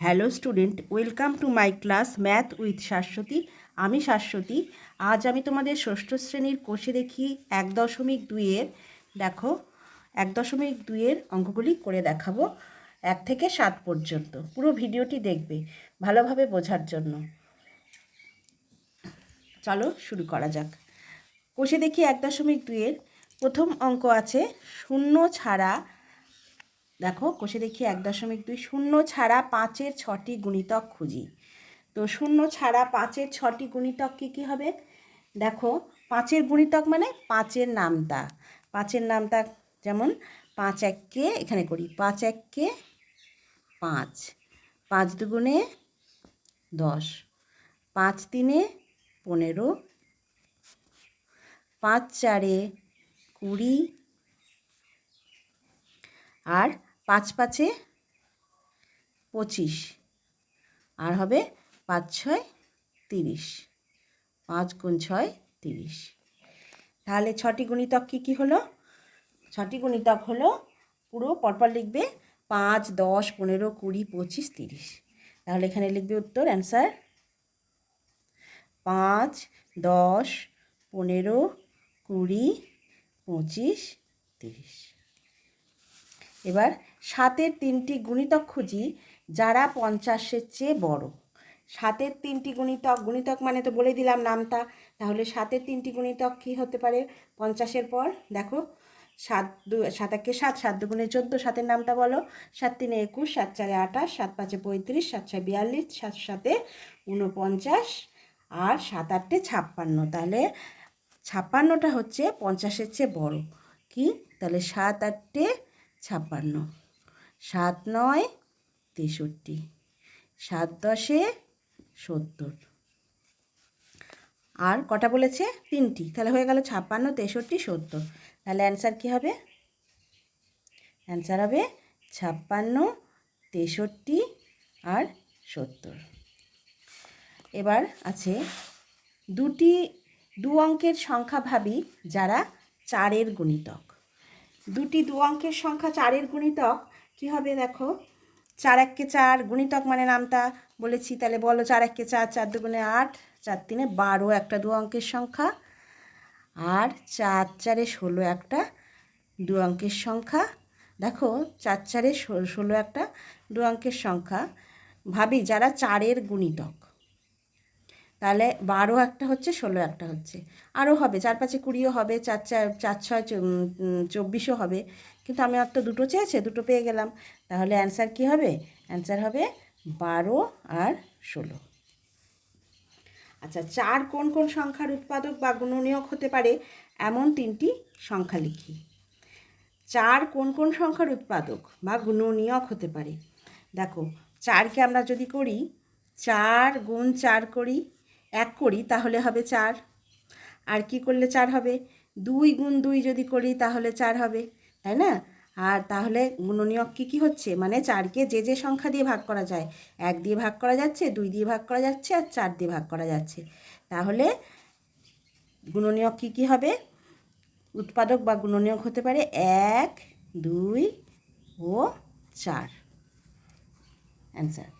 Hello student, welcome to my class math with Shashwati. আমি শাশ্বতী। আজ আমি তোমাদের ষষ্ঠ শ্রেণির কোষে দেখি এক দশমিক দুইয়ের, দেখো, এক দশমিক দুইয়ের অঙ্কগুলি করে দেখাবো এক থেকে সাত পর্যন্ত। পুরো ভিডিওটি দেখবে ভালোভাবে বোঝার জন্য। চলো শুরু করা যাক। কোষে দেখি এক দশমিক দুইয়ের প্রথম অঙ্ক আছে, শূন্য ছাড়া দেখো, কষে দেখি এক দশমিক দুই। শূন্য ছাড়া পাঁচের ছটি গুণিতক খুঁজি। তো শূন্য ছাড়া পাঁচের ছটি গুণিতক কী কী হবে? দেখো, পাঁচের গুণিতক মানে পাঁচের নামতা। পাঁচের নামতা যেমন পাঁচ এককে এখানে করি, পাঁচ এককে পাঁচ। পাঁচ দুগুণে দশ। পাঁচ তিনে পনেরো। পাঁচ চারে কুড়ি। আর পাঁচ পাঁচে পঁচিশ। আর হবে পাঁচ ছয় তিরিশ। পাঁচ গুণ ছয় তিরিশ। তাহলে ছটি গুণিতক কী কী হলো? ছটি গুণিতক হলো পুরো পরপর লিখবে পাঁচ, দশ, পনেরো, কুড়ি, পঁচিশ, তিরিশ। তাহলে এখানে লিখবে উত্তর, অ্যান্সার পাঁচ, দশ, পনেরো, কুড়ি, পঁচিশ, তিরিশ। এবার সাতের তিনটি গুণিতক খুঁজি, যারা পঞ্চাশের চেয়ে বড়। সাতের তিনটি গুণিতক গুণিতক মানে তো বলে দিলাম নামটা, তাহলে সাতের তিনটি গুণিতক কী হতে পারে? পঞ্চাশের পর, দেখো, সাত দু, সাত একে সাত সাত দুগুণে চোদ্দ, সাতের নামটা বলো। সাত তিনে একুশ, সাত চারে আঠাশ, সাত পাঁচে পঁয়ত্রিশ, সাত ছয় বিয়াল্লিশ, সাত সাতে ঊনপঞ্চাশ, আর সাত আটটে ছাপ্পান্ন। তাহলে ছাপ্পান্নটা হচ্ছে পঞ্চাশের চেয়ে বড়। কি? তাহলে সাত আটটে ছাপ্পান্ন। সাত নয়, তেষট্টি। সাত দশে সত্তর। আর কটা বলেছে? তিনটি। তাহলে হয়ে গেল ছাপ্পান্ন, তেষট্টি, সত্তর। তাহলে অ্যান্সার কী হবে? অ্যান্সার হবে ছাপ্পান্ন, তেষট্টি আর সত্তর। এবার আছে দুটি, দু অঙ্কের সংখ্যা ভাবি যারা চারের গুণিতক। দুটি, দু অঙ্কের সংখ্যা চারের গুণিতক কী হবে দেখো? চার এককে চার গুণিতক মানে নামটা বলেছি, তাহলে বলো চার এককে চার চার দুগুণে আট, চার তিনে বারো, একটা দু অঙ্কের সংখ্যা। আর চার চারে ষোলো একটা দু অঙ্কের সংখ্যা। দেখো, চার চারে ষোলো একটা দু অঙ্কের সংখ্যা। ভাবি, যারা চারের গুণিতক, তাহলে বারো একটা হচ্ছে, ষোলো একটা হচ্ছে। আরও হবে, চার পাঁচে কুড়িও হবে, চার চার চার ছয় চব্বিশও হবে। কিন্তু আমি আর তো দুটো চেয়েছে, দুটো পেয়ে গেলাম। তাহলে অ্যান্সার কী হবে? অ্যান্সার হবে বারো আর ষোলো। আচ্ছা চার কোন কোন সংখ্যার উৎপাদক বা গুণনীয়ক হতে পারে? এমন তিনটি সংখ্যা লিখি। চার কোন কোন সংখ্যার উৎপাদক বা গুণনীয়ক হতে পারে? দেখো, চারকে আমরা যদি করি, চার গুণ চার করি, এক করি, তাহলে হবে চার। আর কি করলে চার হবে? দুই গুণ দুই যদি করি, তাহলে চার হবে। তাই না? আর তাহলে গুণনীয়ক কী কী হচ্ছে? মানে চারকে যে যে সংখ্যা দিয়ে ভাগ করা যায়, এক দিয়ে ভাগ করা যাচ্ছে, দুই দিয়ে ভাগ করা যাচ্ছে, আর চার দিয়ে ভাগ করা যাচ্ছে। তাহলে গুণনীয়ক কী কী হবে? উৎপাদক বা গুণনীয়ক হতে পারে এক, দুই ও চার। অ্যান্সার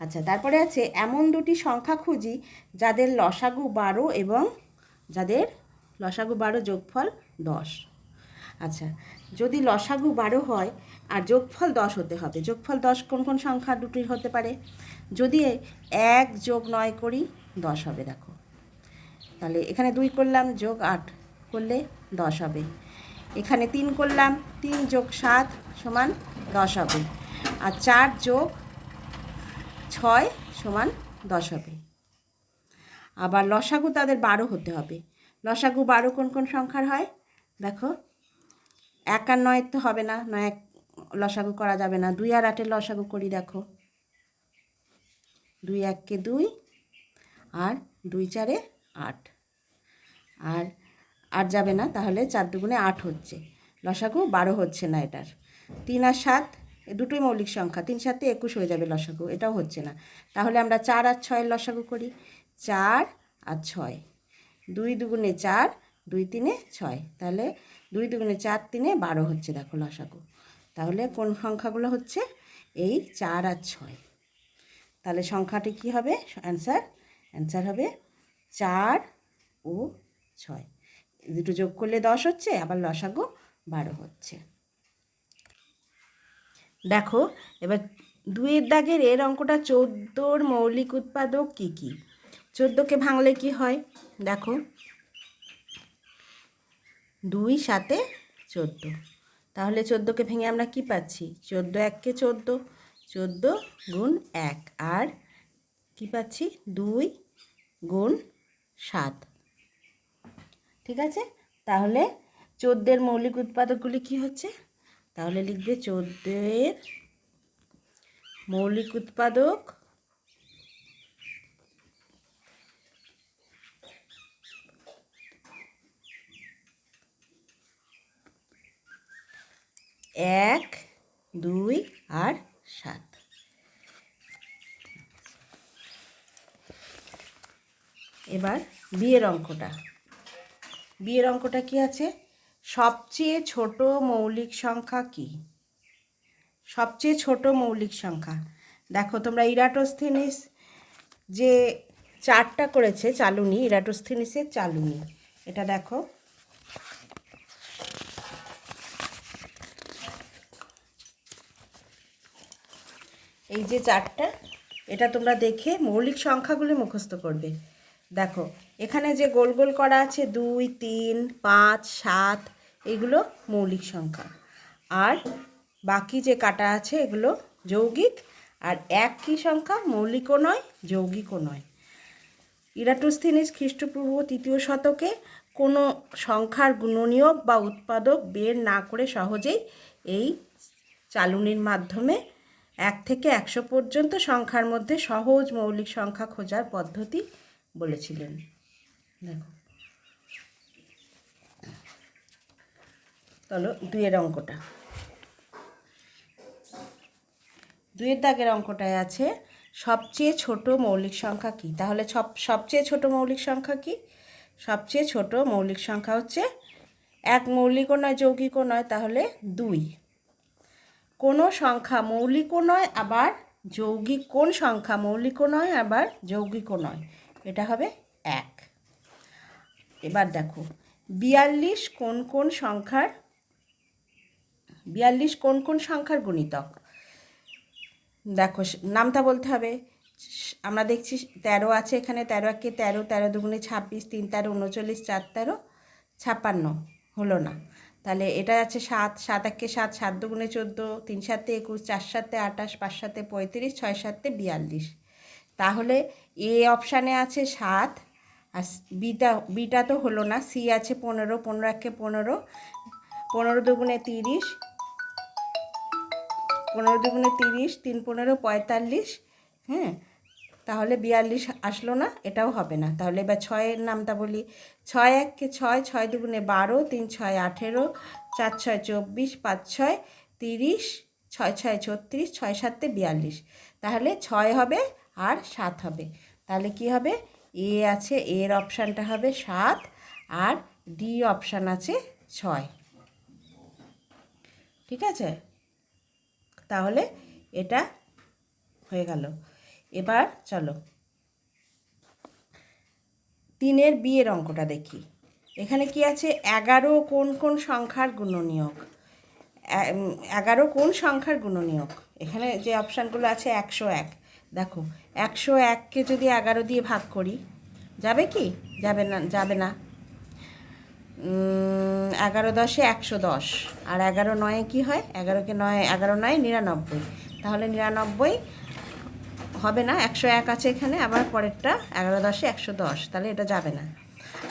আচ্ছা তারপরে আছে এমন দুটি সংখ্যা খুঁজি যাদের লসাগু বারো এবং যাদের লসাগু বারো যোগফল দশ। আচ্ছা যদি লসাগু বারো হয়, আর যোগফল দশ হতে হবে, যোগফল দশ কোন কোন সংখ্যা দুটির হতে পারে? যদি এক যোগ নয় করি, দশ হবে, দেখো। তাহলে এখানে দুই করলাম, যোগ আট করলে দশ হবে। এখানে তিন করলাম, তিন যোগ সাত সমান দশ হবে। আর চার যোগ ছয় সমান দশ হবে। আবার লসাগু তাদের বারো হতে হবে। লসাগু বারো কোন কোন সংখ্যার হয়? দেখো, এক আর নয় তো হবে না, নয় এক লসাগু করা যাবে না। দুই আর আটের লসাগু করি দেখো। দুই এককে দুই আর দুই চারে আট। আর, আট যাবে না, তাহলে চার দুগুণে আট হচ্ছে। লসাগু বারো হচ্ছে না এটার। তিন আর সাত দুটোই মৌলিক সংখ্যা। তিন সাতে একুশ হয়ে যাবে লসাগু, এটাও হচ্ছে না। তাহলে আমরা চার আর ছয়ের লসাগু করি। চার আর ছয়। দুই দুগুণে চার দুই তিনে ছয়। তাহলে দুই দুগুণে চার তিনে বারো হচ্ছে দেখো লসাগু। তাহলে কোন সংখ্যাগুলো হচ্ছে? এই চার আর ছয়। তাহলে সংখ্যাটি কি হবে? অ্যান্সার অ্যান্সার হবে চার ও ছয়। দুটো যোগ করলে দশ হচ্ছে, আবার লসাগু বারো হচ্ছে। দেখো, এবার দুইয়ের দাগের এর অঙ্কটা চোদ্দোর মৌলিক উৎপাদক কী কী? চোদ্দোকে ভাঙলে কি হয়? দেখো দুই সাতে চোদ্দ। তাহলে চোদ্দোকে ভেঙে আমরা কি পাচ্ছি? চোদ্দ এককে চোদ্দ চোদ্দ গুণ এক। আর কি পাচ্ছি? দুই গুণ সাত। ঠিক আছে? তাহলে চোদ্দের মৌলিক উৎপাদকগুলি কি হচ্ছে? তাহলে লিখবে চোদ্দের মৌলিক উৎপাদক এক, দুই আর সাত। এবার বিয়ের অঙ্কটা। বিয়ের অঙ্কটা কি আছে? সবচেয়ে ছোট মৌলিক সংখ্যা কি? সবচেয়ে ছোট মৌলিক সংখ্যা। দেখো, তোমরা ইরাটোস্থিনিস যে চারটা করেছে চালুনি, ইরাটোস্থিনিসের চালুনি। এটা দেখো এই যে চারটা, এটা তোমরা দেখে মৌলিক সংখ্যাগুলি মুখস্থ করবে। দেখো, এখানে যে গোল গোল করা আছে, দুই, তিন, পাঁচ, সাত, এগুলো মৌলিক সংখ্যা। আর বাকি যে কাটা আছে, এগুলো যৌগিক। আর এক কী সংখ্যা মৌলিকও নয়, যৌগিকও নয়। ইরাটোস্থিনিস খ্রিস্টপূর্ব তৃতীয় শতকে কোনো সংখ্যার গুণনীয়ক বা উৎপাদক বের না করে সহজেই এই চালুনির মাধ্যমে এক থেকে একশো পর্যন্ত সংখ্যার মধ্যে সহজ মৌলিক সংখ্যা খোঁজার পদ্ধতি বলেছিলেন। দেখো। চলো দুইয়ের অঙ্কটা। দুইয়ের দাগের অঙ্কটায় আছে, সবচেয়ে ছোট মৌলিক সংখ্যা কি? তাহলে সব, সবচেয়ে ছোট মৌলিক সংখ্যা কি? সবচেয়ে ছোট মৌলিক সংখ্যা হচ্ছে এক মৌলিকও নয়, যৌগিকও নয়, তাহলে দুই। কোনো সংখ্যা মৌলিকও নয়, আবার যৌগিক কোন সংখ্যা মৌলিকও নয়, আবার যৌগিকও নয়। এটা হবে এক। এবার দেখো, বিয়াল্লিশ কোন কোন সংখ্যার, বিয়াল্লিশ কোন কোন সংখ্যার গুণিতক? দেখো নামটা বলতে হবে। আমরা দেখছি তেরো আছে এখানে, তেরো একে তেরো তেরো দুগুণে ছাব্বিশ, তিন তেরো, উনচল্লিশ, চার তেরো, ছাপ্পান্ন, হলো না। তাহলে এটা আছে সাত সাত একে সাত সাত দুগুণে চোদ্দ, তিন সাতে একুশ, চার সাতে আঠাশ, পাঁচ সাতে পঁয়ত্রিশ, ছয় সাতে বিয়াল্লিশ। তাহলে এ অপশানে আছে সাত, আর বিটা বিটা তো হলো না, সি আছে পনেরো পনেরো একে পনেরো পনেরো দুগুণে তিরিশ, পনেরো দুগুণে তিরিশ, তিন পনেরো পঁয়তাল্লিশ হ্যাঁ তাহলে বিয়াল্লিশ আসলো না, এটাও হবে না। তাহলে এবার ছয়ের নামটা বলি। ছয় এককে ছয় ছয় দুগুণে বারো, তিন ছয় আঠেরো, চার ছয় চব্বিশ, পাঁচ ছয় তিরিশ, ছয় ছয় ছত্রিশ, ছয় সাতে বিয়াল্লিশ। তাহলে ছয় হবে আর সাত হবে। তাহলে কি হবে? এ আছে, এর অপশানটা হবে সাত আর ডি অপশান আছে ছয়। ঠিক আছে? তাহলে এটা হয়ে গেল। এবার চলো। তিনের বিয়ের অঙ্কটা দেখি। এখানে কি আছে? এগারো কোন কোন সংখ্যার গুণনীয়ক? এগারো কোন সংখ্যার গুণনীয়ক? এখানে যে অপশানগুলো আছে, একশো এক। দেখো, একশো এককে যদি এগারো দিয়ে ভাগ করি, যাবে কি? যাবে না যাবে না। এগারো দশে একশো দশ। আর এগারো নয়ে কি হয়? এগারোকে নয়, এগারো নয়, নিরানব্বই। তাহলে নিরানব্বই হবে না, একশো এক আছে এখানে, আবার পরেরটা এগারো দশে একশো দশ, তাহলে এটা যাবে না।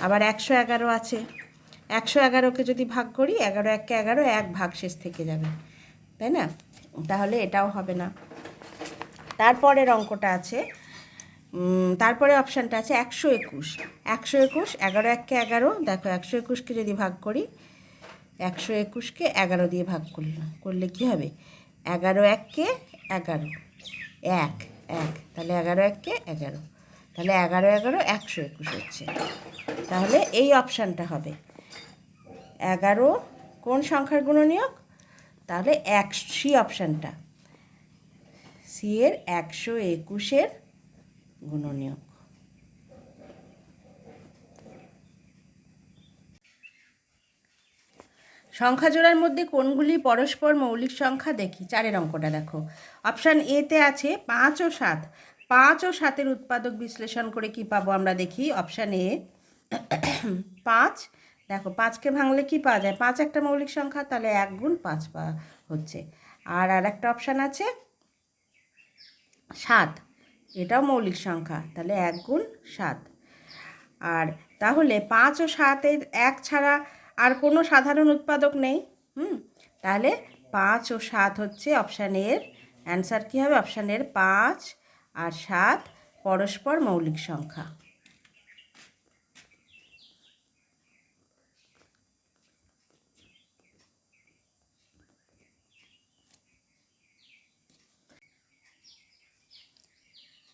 আবার একশো এগারো আছে। একশো এগারোকে যদি ভাগ করি, এগারো এককে এগারো, এক ভাগ শেষ থেকে যাবে। তাই না? তাহলে এটাও হবে না। তারপরের অঙ্কটা আছে তারপরে অপশানটা আছে একশো একুশ। একশো একুশ, এগারো এককে এগারো, দেখো একশো একুশকে যদি ভাগ করি, একশো একুশকে এগারো দিয়ে ভাগ করলাম, করলে কি হবে? এগারো এককে এগারো, এক। এক, তাহলে এগারো এককে এগারো। তাহলে এগারো এগারো একশো একুশ হচ্ছে। তাহলে এই অপশানটা হবে। এগারো কোন সংখ্যার গুণনীয়ক? তাহলে এক সি অপশানটা। সি এর একশো একুশের গুণনীয়ক। সংখ্যা জোড়ার মধ্যে কোনগুলি পরস্পর মৌলিক সংখ্যা দেখি? চারের অঙ্কটা দেখো। অপশান এতে আছে পাঁচ ও সাত। পাঁচ ও সাতের উৎপাদক বিশ্লেষণ করে কি পাবো আমরা দেখি? অপশান এ পাঁচ। দেখো, পাঁচকে ভাঙলে কি পাওয়া যায়? পাঁচ একটা মৌলিক সংখ্যা, তাহলে এক গুণ পাঁচ পাওয়া হচ্ছে। আর আর একটা অপশান আছে সাত। এটাও মৌলিক সংখ্যা, তাহলে এক গুণ সাত। আর তাহলে পাঁচ ও সাতের এক ছাড়া আর কোনো সাধারণ উৎপাদক নেই, হুম? তাহলে পাঁচ ও সাত হচ্ছে অপশান এর অ্যান্সার কী হবে? অপশান এর পাঁচ আর সাত পরস্পর মৌলিক সংখ্যা।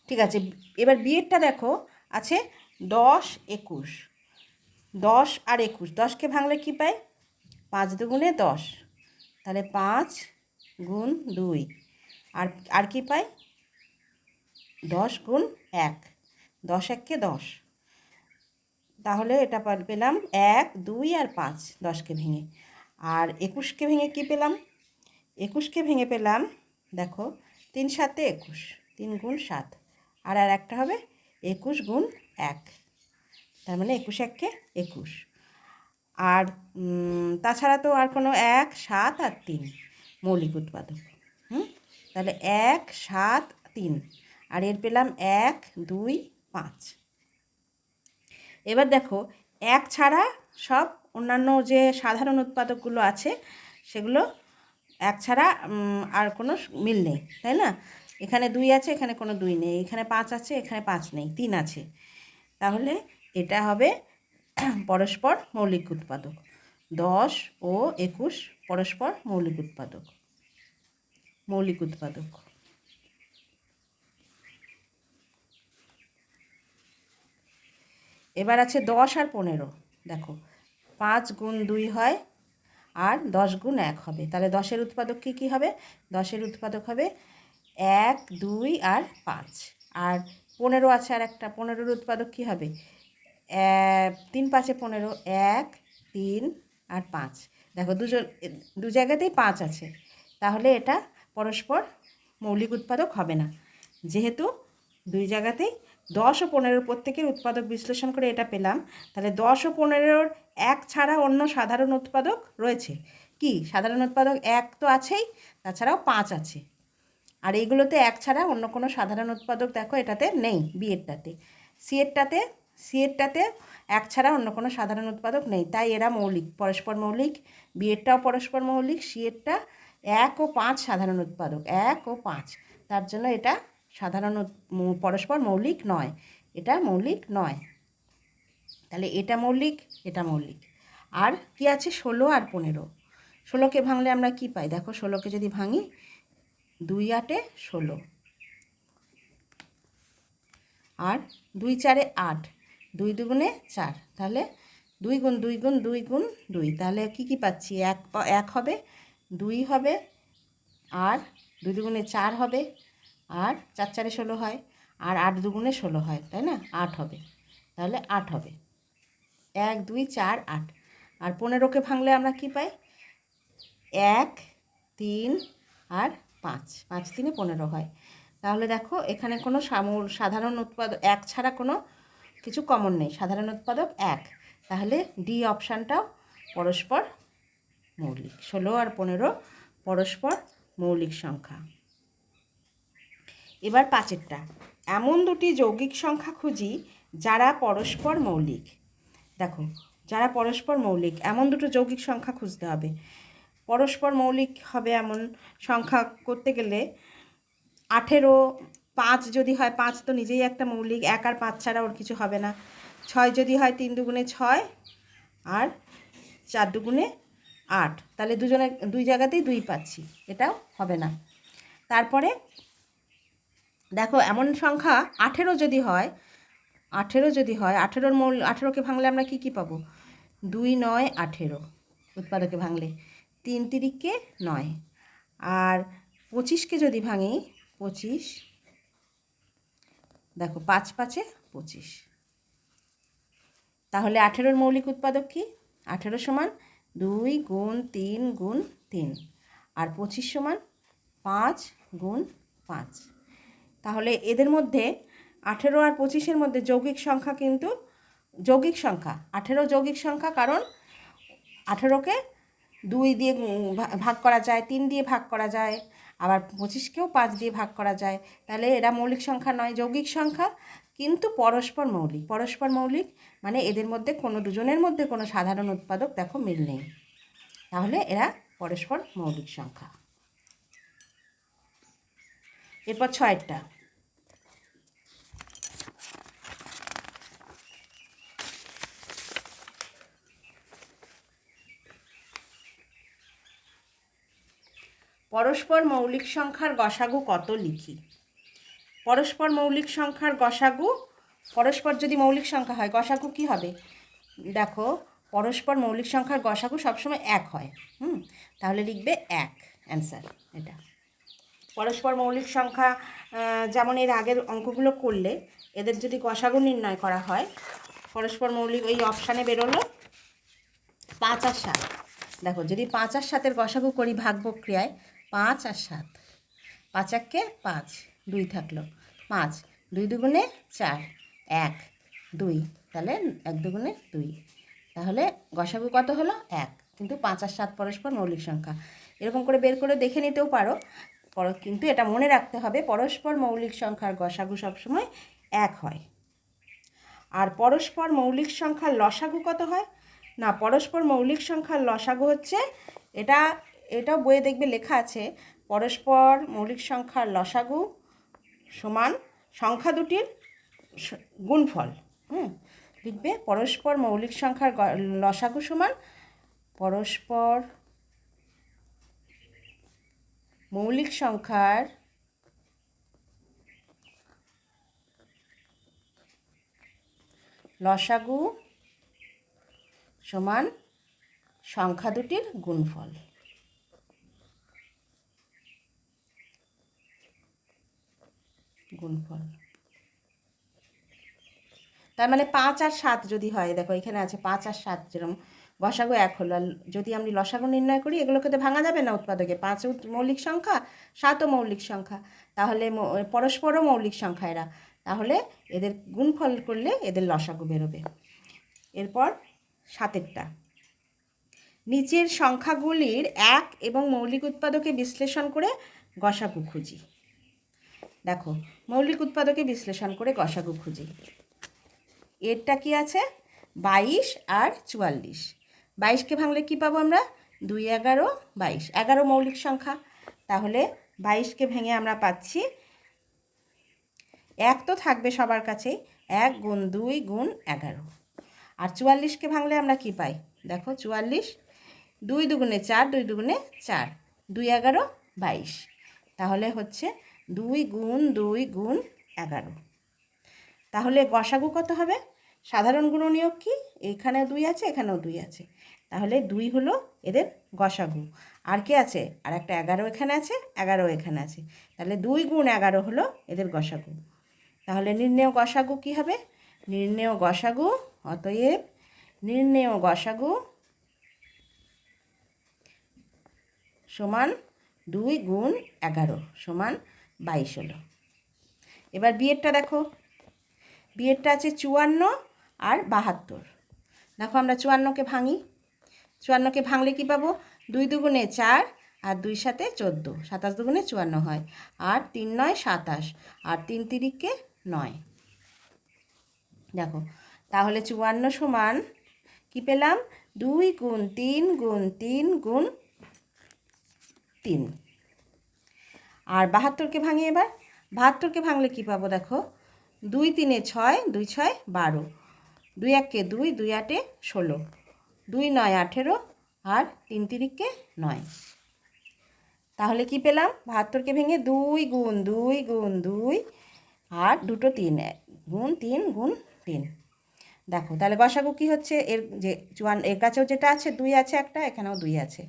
ঠিক আছে, এবার বিয়েরটা দেখো, আছে দশ, একুশ। দশ আর একুশ। দশকে ভাঙলে কি পাই? পাঁচ দুগুণে দশ। তাহলে পাঁচ গুণ দুই। আর আর কি পাই? দশ গুণ এক। দশ এককে দশ। তাহলে এটা পেলাম এক, দুই আর পাঁচ দশকে ভেঙে। আর একুশকে ভেঙে কি পেলাম? একুশকে ভেঙে পেলাম, দেখো, তিন সাতে একুশ, তিন গুণ সাত। আর আর একটা হবে? একুশ গুণ এক। তার মানে একুশ এককে একুশ। আর তাছাড়া তো আর কোনো এক, সাত আর তিন মৌলিক উৎপাদক। হুম? তাহলে এক, সাত, তিন। আর এর পেলাম এক, দুই, পাঁচ। এবার দেখো, এক ছাড়া সব অন্যান্য যে সাধারণ উৎপাদকগুলো আছে, সেগুলো এক ছাড়া আর কোনো মিল নেই, তাই না? এখানে দুই আছে, এখানে কোনো দুই নেই। এখানে পাঁচ আছে, এখানে পাঁচ নেই, তিন আছে। তাহলে এটা হবে পরস্পর মৌলিক উৎপাদক। দশ ও একুশ পরস্পর মৌলিক উৎপাদক। মৌলিক উৎপাদক। এবার আছে দশ আর পনেরো। দেখো, পাঁচ গুণ দুই হয় আর দশ গুণ এক হবে। তাহলে দশের উৎপাদক কী কী হবে? দশের উৎপাদক হবে এক, দুই আর পাঁচ। আর পনেরো আছে আর একটা পনেরোর উৎপাদক কী হবে? তিন পাঁচে পনেরো, এক, তিন আর পাঁচ। দেখো দুজন দু জায়গাতেই পাঁচ আছে। তাহলে এটা পরস্পর মৌলিক উৎপাদক হবে না। যেহেতু দুই জায়গাতেই দশ ও পনেরোর প্রত্যেকের উৎপাদক বিশ্লেষণ করে এটা পেলাম, তাহলে দশ ও পনেরোর এক ছাড়া অন্য সাধারণ উৎপাদক রয়েছে। কি? সাধারণ উৎপাদক এক তো আছেই, তাছাড়াও পাঁচ আছে। আর এইগুলোতে এক ছাড়া অন্য কোনো সাধারণ উৎপাদক দেখো এটাতে নেই বিয়েরটাতে সিএরটাতে সিএরটাতে এক ছাড়া অন্য কোনো সাধারণ উৎপাদক নেই। তাই এরা মৌলিক, পরস্পর মৌলিক বিয়েরটাও পরস্পর মৌলিক সিএরটা এক ও পাঁচ সাধারণ উৎপাদক, এক ও পাঁচ। তার জন্য এটা সাধারণ পরস্পর মৌলিক নয়, এটা মৌলিক নয়। তাহলে এটা মৌলিক এটা মৌলিক। আর কি আছে? ষোলো আর পনেরো। ষোলোকে ভাঙলে আমরা কি পাই? দেখো, ষোলোকে যদি ভাঙি, দুই আটে ষোলো। আর দুই চারে আট। দুই দুগুণে চার। তাহলে দুই গুণ দুই গুণ দুই গুণ দুই। তাহলে কি কি পাচ্ছি? এক এক হবে, দুই হবে, আর দুই দুগুণে চার হবে, আর চার চারে ষোলো হয়, আর আট দুগুণে ষোলো হয়, তাই না? আট হবে। তাহলে আট হবে। এক, দুই, চার, আট। আর পনেরোকে ভাঙলে আমরা কি পাই? এক, তিন, আর পাঁচ। পাঁচ তিনে পনেরো হয়। তাহলে দেখো, এখানে কোনো সাধারণ উৎপাদক এক ছাড়া কোনো কিছু কমন নেই। সাধারণ উৎপাদক এক। তাহলে ডি অপশানটাও পরস্পর মৌলিক। ষোলো আর পনেরো পরস্পর মৌলিক সংখ্যা। এবার পাঁচেরটা। এমন দুটি যৌগিক সংখ্যা খুঁজি যারা পরস্পর মৌলিক। দেখো, যারা পরস্পর মৌলিক, এমন দুটো যৌগিক সংখ্যা খুঁজতে হবে। পরস্পর মৌলিক হবে এমন সংখ্যা করতে গেলে আঠেরো পাঁচ যদি হয়, পাঁচ তো নিজেই একটা মৌলিক, এক আর পাঁচ ছাড়া ওর কিছু হবে না। ছয় যদি হয়, তিন দুগুণে ছয় আর চার দুগুণে আট। তাহলে দুজনে দুই জায়গাতেই দুই পাচ্ছি, এটাও হবে না। তারপরে দেখো, এমন সংখ্যা আঠেরো যদি হয়, আঠেরো যদি হয়, আঠেরোর মূল, আঠেরোকে ভাঙলে আমরা কি কি পাবো? দুই নয়, আঠেরো উৎপাদকে ভাঙলে। তিন তিরিককে নয়। আর পঁচিশকে যদি ভাঙি, পঁচিশ দেখো, পাঁচ পাঁচে পঁচিশ। তাহলে আঠেরোর মৌলিক উৎপাদক কি? আঠেরো সমান দুই গুণ তিন গুণ তিন। আর পঁচিশ সমান পাঁচ গুণ পাঁচ। তাহলে এদের মধ্যে আঠেরো আর পঁচিশের মধ্যে যৌগিক সংখ্যা কিন্তু, যৌগিক সংখ্যা, আঠেরো যৌগিক সংখ্যা কারণ আঠেরোকে দুই দিয়ে ভাগ করা যায়, তিন দিয়ে ভাগ করা যায়। আবার পঁচিশকেও পাঁচ দিয়ে ভাগ করা যায়। তাহলে এরা মৌলিক সংখ্যা নয়, যৌগিক সংখ্যা। কিন্তু পরস্পর মৌলিক। পরস্পর মৌলিক মানে এদের মধ্যে কোনো দুজনের মধ্যে কোনো সাধারণ উৎপাদক দেখো মিল নেই। তাহলে এরা পরস্পর মৌলিক সংখ্যা। এরপর ছয়টা। পরস্পর মৌলিক সংখ্যার গসাগু কত লিখি? পরস্পর মৌলিক সংখ্যার গসাগু, পরস্পর যদি মৌলিক সংখ্যা হয়, গসাগু কি হবে? দেখো, পরস্পর মৌলিক সংখ্যার গসাগু সবসময় এক হয়, হুম? তাহলে লিখবে এক অ্যান্সার এটা। পরস্পর মৌলিক সংখ্যা যেমন এর আগের অঙ্কগুলো করলে, এদের যদি গসাগু নির্ণয় করা হয়, পরস্পর মৌলিক ওই অপশানে বেরোলো, পাঁচ আর সাত। দেখো, যদি পাঁচ আর সাতের গসাগু করি ভাগ প্রক্রিয়ায় পাঁচ আর সাত। পাঁচ এককে পাঁচ, দুই থাকল। পাঁচ, দুই দুগুণে চার, এক, দুই। তাহলে এক দুগুণে দুই। তাহলে গসাগু কত হলো? এক। কিন্তু পাঁচ আর সাত পরস্পর মৌলিক সংখ্যা। এরকম করে বের করে দেখে নিতেও পারো। পর- কিন্তু এটা মনে রাখতে হবে, পরস্পর মৌলিক সংখ্যার গসাগু সবসময় এক হয়। আর পরস্পর মৌলিক সংখ্যার লসাগু কত হয়? না, পরস্পর মৌলিক সংখ্যার লসাগু হচ্ছে এটা এটাও বইয়ে দেখবে লেখা আছে, পরস্পর মৌলিক সংখ্যার লসাগু সমান সংখ্যা দুটির গুণফল, হুম? লিখবে পরস্পর মৌলিক সংখ্যার লসাগু সমান পরস্পর মৌলিক সংখ্যার লসাগু সমান সংখ্যা দুটির গুণফল। গুণফল। তার মানে পাঁচ আর সাত যদি হয়, দেখো এখানে আছে পাঁচ আর সাত যেরকম গসাগু এক হলো। আর যদি আমি লসাগু নির্ণয় করি, এগুলোকে তো ভাঙা যাবে না উৎপাদকে? পাঁচ মৌলিক সংখ্যা, সাতও মৌলিক সংখ্যা। তাহলে পরস্পরও মৌলিক সংখ্যা এরা। তাহলে এদের গুণফল করলে এদের লসাগু বেরোবে। এরপর সাতেরটা। নিচের সংখ্যাগুলির এক এবং মৌলিক উৎপাদকে বিশ্লেষণ করে গসাগু খুঁজি। দেখো, মৌলিক উৎপাদকে বিশ্লেষণ করে গসাগু খুঁজি। এরটা কি আছে? বাইশ আর চুয়াল্লিশ। বাইশকে ভাঙলে কি পাবো আমরা? দুই এগারো, বাইশ। এগারো মৌলিক সংখ্যা। তাহলে বাইশকে ভেঙে আমরা পাচ্ছি এক তো থাকবে সবার কাছেই, এক গুণ দুই গুণ এগারো। আর চুয়াল্লিশকে ভাঙলে আমরা কি পাই? দেখো, চুয়াল্লিশ, দুই দুগুণে চার, দুই দুগুণে চার, দুই এগারো, বাইশ। তাহলে হচ্ছে দুই গুণ দুই গুণ এগারো। তাহলে গসাগু কত হবে? সাধারণ গুণনীয়ক কি? এখানেও দুই আছে, এখানেও দুই আছে। তাহলে দুই হলো এদের গসাগু আর কে আছে? আর একটা এগারো এখানে আছে, এগারো এখানে আছে। তাহলে দুই গুণ এগারো হলো এদের গসাগু তাহলে নির্ণেয় গসাগু কি হবে? নির্ণেয় গসাগু অতএব নির্ণেয় গসাগু সমান দুই গুণ এগারো সমান বাইশ হলো। এবার বিয়েরটা দেখো। বিয়েরটা আছে চুয়ান্ন আর বাহাত্তর। দেখো আমরা চুয়ান্নকে ভাঙি। চুয়ান্নকে ভাঙলে কি পাবো? দুই দুগুণে চার আর দুই সাথে চোদ্দ। সাতাশ দুগুণে চুয়ান্ন হয়। আর তিন নয়, সাতাশ। আর তিন তিরিককে নয়। দেখো, তাহলে চুয়ান্ন সমান কি পেলাম? দুই গুণ তিন গুণ তিন গুণ তিন। আর বাহাত্তরকে ভাঙি এবার। বাহাত্তরকে ভাঙলে কি পাবো দেখো? দুই তিনে ছয়, দুই ছয় বারো। দুই এককে দুই দুই আটে ষোলো। দুই নয় আঠেরো আর তিন তিরিককে নয়। তাহলে কি পেলাম? বাহাত্তরকে ভেঙে দুই গুণ দুই গুণ, দুই আর দুটো তিন গুণ তিন গুণ তিন। দেখো, তাহলে গসাগু কী হচ্ছে? এর যে চুয়ান এর কাছেও যেটা আছে, দুই আছে একটা, এখানেও দুই আছে।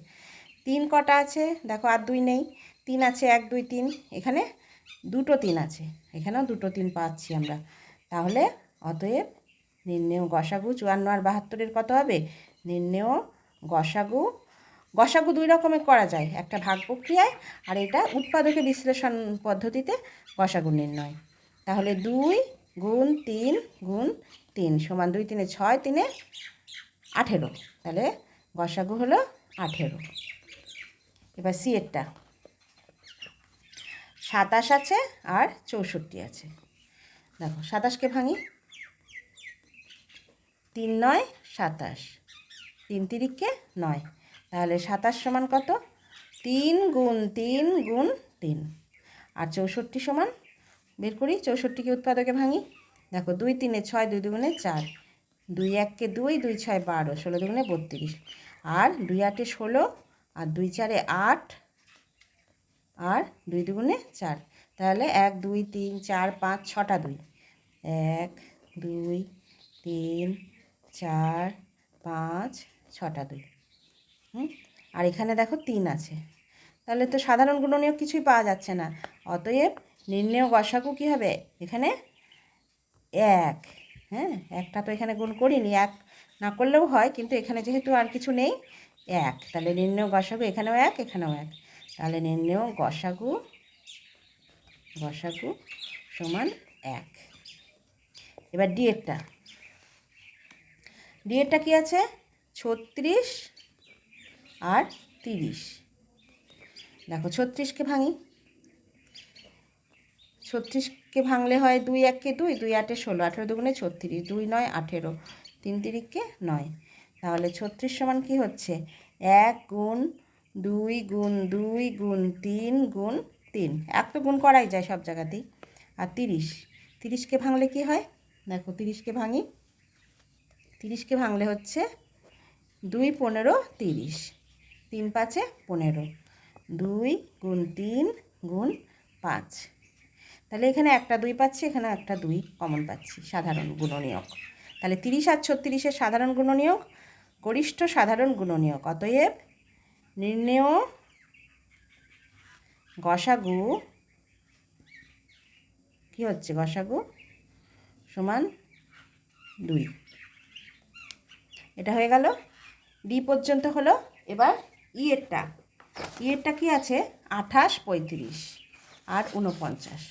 তিন কটা আছে? দেখো, আর দুই নেই। তিন আছে, এক, দুই, তিন। এখানে দুটো তিন আছে। এখানেও দুটো তিন পাচ্ছি আমরা। তাহলে অতএব নির্ণেয় গসাগু চুয়ান্ন আর বাহাত্তরের কত হবে? নির্ণেয় গসাগু গসাগু দুই রকমের করা যায়। একটা ভাগ প্রক্রিয়ায় আর এটা উৎপাদকে বিশ্লেষণ পদ্ধতিতে গসাগু নির্ণয়। তাহলে দুই গুণ তিন গুণ তিন সমান দুই তিনে ছয় তিনে আঠেরো। তাহলে গসাগু হলো আঠেরো। এবার সিয়েরটা সাতাশ আছে আর চৌষট্টি আছে। দেখো, সাতাশকে ভাঙি। তিন নয়, সাতাশ। তিন তিরিককে নয়। তাহলে সাতাশ সমান কত? তিন গুণ তিন গুণ তিন। আর চৌষট্টি সমান, বের করি চৌষট্টিকে উৎপাদকে ভাঙি। দেখো, দুই তিনে ছয়, দুই দুগুণে চার। দুই এককে দুই দুই ছয় বারো, ষোলো দুগুণে বত্রিশ। আর দুই আটে ষোলো, আর দুই চারে আট আর দুই দুগুণে চার। তাহলে এক, দুই, তিন, চার, পাঁচ, ছটা দুই। এক, দুই, তিন, চার, পাঁচ, ছটা দুই। হুম? আর এখানে দেখো তিন আছে। তাহলে তো সাধারণ গুণনীয় কিছুই পাওয়া যাচ্ছে না। অতএব নির্ণেয় গসাকু কী হবে? এখানে এক। হ্যাঁ? একটা তো এখানে গুণ করিনি, এক না করলেও হয়, কিন্তু এখানে যেহেতু আর কিছু নেই, এক। তাহলে নির্ণেয় গসাগু এখানেও এক এখানেও এক। তাহলে নির্ণেয় গসাগু। গসাগু সমান এক। এবার ডিএডটা ডিএডটা কী আছে? ছত্রিশ আর তিরিশ। দেখো ছত্রিশকে ভাঙি। ছত্রিশকে ভাঙলে হয় দুই এককে দুই দুই আটে ষোলো। আঠেরো দুগুণে ছত্রিশ, দুই নয় আঠেরো। তিন তিরিককে নয়। তাহলে ছত্রিশ সমান কী হচ্ছে? এক গুণ দুই গুণ দুই গুণ তিন গুণ তিন। এক তো গুণ করাই যায় সব জায়গাতেই। আর তিরিশ। তিরিশকে ভাঙলে কি হয়? দেখো, তিরিশকে ভাঙি। তিরিশকে ভাঙলে হচ্ছে দুই পনেরো তিরিশ। তিন পাঁচে পনেরো। দুই গুণ তিন গুণ পাঁচ। তাহলে এখানে একটা দুই পাচ্ছি, এখানে একটা দুই কমন পাচ্ছি, সাধারণ গুণনীয়ক। তাহলে তিরিশ আর ছত্রিশের সাধারণ গুণনীয়ক, গরিষ্ঠ সাধারণ গুণনীয়ক। অতএব নির্ণেয় গসাগু কি হচ্ছে গসাগু সমান দুই। এটা হয়ে গেল। ডি পর্যন্ত হলো। এবার ইয়েরটা ইয়েরটা কি আছে? আঠাশ, পঁয়ত্রিশ আর উনপঞ্চাশ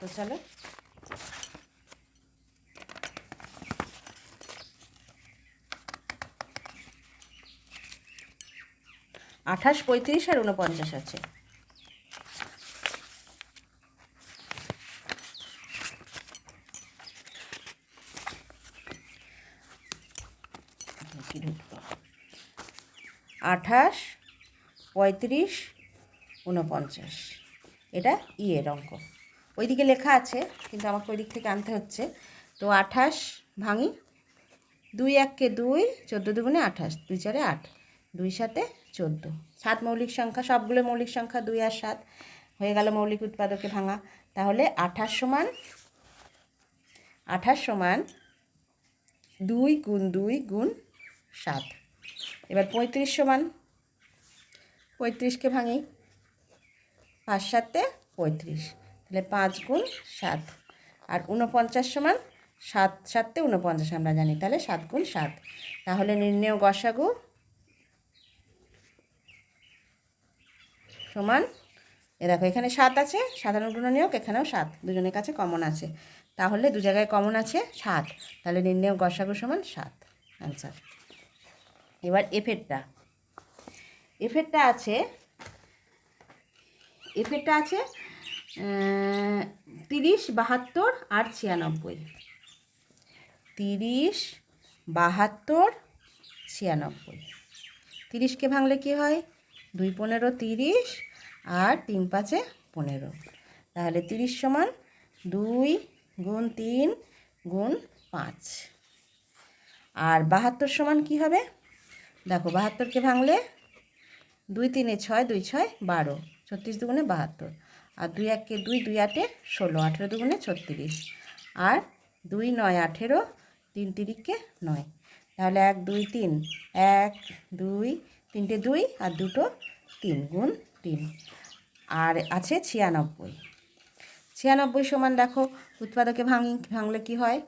তো চলো আঠাশ, পঁয়ত্রিশ আর উনপঞ্চাশ আছে। আঠাশ, পঁয়ত্রিশ উনপঞ্চাশ এটা ইয়ের অঙ্ক। ওইদিকে লেখা আছে, কিন্তু আমাকে ওই দিক থেকে আনতে হচ্ছে। তো আঠাশ ভাঙি, দুই এককে দুই, চোদ্দ দুগুণে আঠাশ, দুই চারে আট, দুই সাথে চোদ্দ। সাত মৌলিক সংখ্যা, সবগুলো মৌলিক সংখ্যা দুই আর সাত। হয়ে গেল মৌলিক উৎপাদকে ভাঙা। তাহলে আঠাশ সমান আঠাশ সমান দুই গুণ দুই গুণ সাত। এবার পঁয়ত্রিশ সমান, পঁয়ত্রিশকে ভাঙি। পাঁচ সাতে পঁয়ত্রিশ। তাহলে পাঁচ গুণ সাত। আর উনপঞ্চাশ সমান, সাত সাতে উনপঞ্চাশ আমরা জানি। তাহলে সাত গুণ সাত। তাহলে নির্ণেয় গসাগু সমান। এ দেখো, এখানে সাত আছে সাধারণ গুণনীয়ক এখানেও সাত, দুজনের কাছে কমন আছে। তাহলে দু জায়গায় কমন আছে সাত, তাহলে নির্ণেয় গসাগু সমান সাত। অ্যান্সার এবার এফেরটা এফেরটা আছে এফেরটা আছে তিরিশ, বাহাত্তর আর ছিয়ানব্বই। তিরিশ, বাহাত্তর, ছিয়ানব্বই। তিরিশকে ভাঙলে কি হয়? দুই পনেরো, তিরিশ আর তিন পাঁচে পনেরো। তাহলে তিরিশ সমান দুই গুণ তিন গুণ পাঁচ। আর বাহাত্তর সমান কি হবে? দেখো বাহাত্তরকে ভাঙলে দুই তিনে ছয়, দুই ছয় বারো, ছত্রিশ দুগুণে বাহাত্তর। আর দুই এককে দুই দুই আটে ষোলো, আঠেরো দুগুণে ছত্রিশ। আর দুই নয়, আঠেরো, তিন তিরিককে নয়। তাহলে এক, দুই, তিন, এক, দুই, তিনটে দুই আর দুটো তিন গুণ তিন। আর আছে ছিয়ানব্বই। ছিয়ানব্বই সমান দেখো, উৎপাদকে ভাঙি, ভাঙলে কি হয়?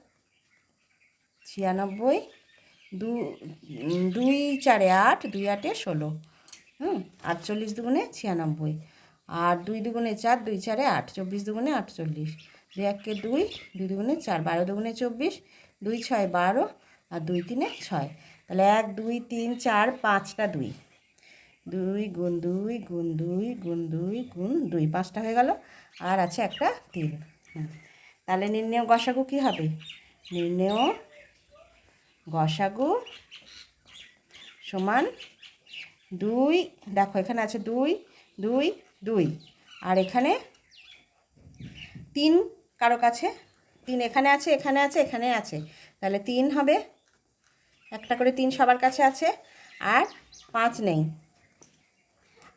ছিয়ানব্বই দু, দুই চারে আট, দুই আটে ষোলো। হুম, আটচল্লিশ দুগুণে ছিয়ানব্বই। আর দুই দুগুণে চার, দুই চারে আট, চব্বিশ দুগুণে আটচল্লিশ। দুই একে দুই দুই দুগুণে চার, বারো দুগুণে চব্বিশ, দুই ছয় বারো, আর দুই তিনে ছয়। তাহলে এক, দুই, তিন, চার, পাঁচটা দুই। দুই গুণ দুই গুণ দুই গুণ দুই গুণ দুই। পাঁচটা হয়ে গেল। আর আছে একটা তিন। তাহলে নির্ণেয় গসাগু কী হবে? নির্ণেয় গসাগু সমান দুই। দেখো, এখানে আছে দুই দুই দুই। আর এখানে তিন কারও কাছে? তিন এখানে আছে এখানে আছে এখানে আছে। তাহলে তিন হবে। একটা করে তিন সবার কাছে আছে। আর পাঁচ নেই।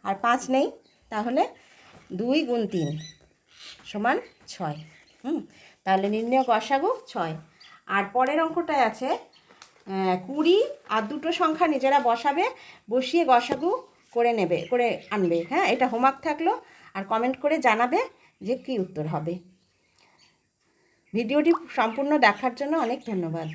আর পাঁচ নেই, তাহলে দুই গুণ তিন সমান ছয়। হুম, তাহলে নির্ণয় গসাগু ছয়। আর পরের অঙ্কটায় আছে কুড়ি আর দুটো সংখ্যা নিজেরা বসাবে, বসিয়ে গসাগু করে নেবে, করে আনবে। হ্যাঁ এটা হোমওয়ার্ক থাকল, আর কমেন্ট করে জানাবে যে কী উত্তর হবে। ভিডিওটি সম্পূর্ণ দেখার জন্য অনেক ধন্যবাদ।